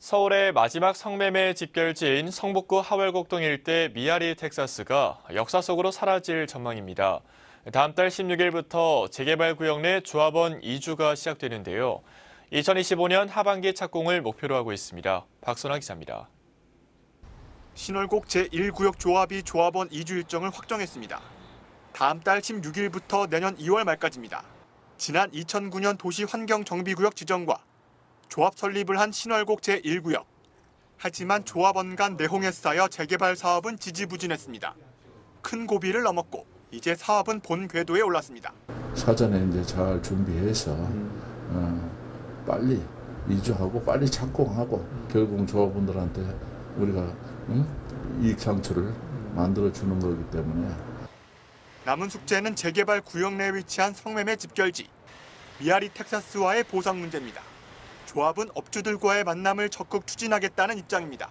서울의 마지막 성매매 집결지인 성북구 하월곡동 일대 미아리 텍사스가 역사 속으로 사라질 전망입니다. 다음 달 16일부터 재개발 구역 내 조합원 이주가 시작되는데요. 2025년 하반기 착공을 목표로 하고 있습니다. 박선아 기자입니다. 신월곡 제1구역 조합이 조합원 이주 일정을 확정했습니다. 다음 달 16일부터 내년 2월 말까지입니다. 지난 2009년 도시 환경정비구역 지정과 조합 설립을 한 신월곡 제1구역. 하지만 조합원 간 내홍에 쌓여 재개발 사업은 지지부진했습니다. 큰 고비를 넘었고 이제 사업은 본 궤도에 올랐습니다. 사전에 이제 잘 준비해서 어, 빨리 이주하고 빨리 착공하고 결국 조합원들한테 우리가 응? 이익 창출을 만들어 주는 거기 때문에 남은 숙제는 재개발 구역 내에 위치한 성매매 집결지 미아리 텍사스와의 보상 문제입니다. 조합은 업주들과의 만남을 적극 추진하겠다는 입장입니다.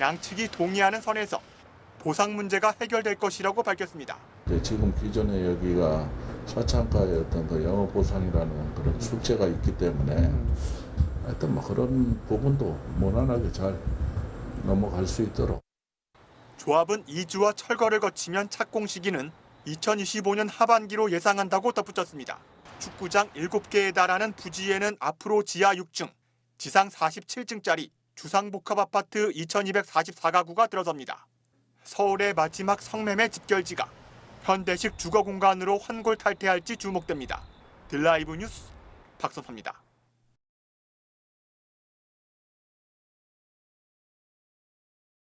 양측이 동의하는 선에서 보상 문제가 해결될 것이라고 밝혔습니다. 지금 기존에 여기가 사창가의 어떤 그 영업 보상이라는 그런 숙제가 있기 때문에 하여튼 뭐 그런 부분도 무난하게 잘 넘어갈 수 있도록 조합은 이주와 철거를 거치면 착공 시기는 2025년 하반기로 예상한다고 덧붙였습니다. 축구장 7개에 달하는 부지에는 앞으로 지하 6층, 지상 47층짜리 주상복합 아파트 2244가구가 들어섭니다. 서울의 마지막 성매매 집결지가 현대식 주거 공간으로 환골탈태할지 주목됩니다. 들라이브 뉴스 박선호입니다.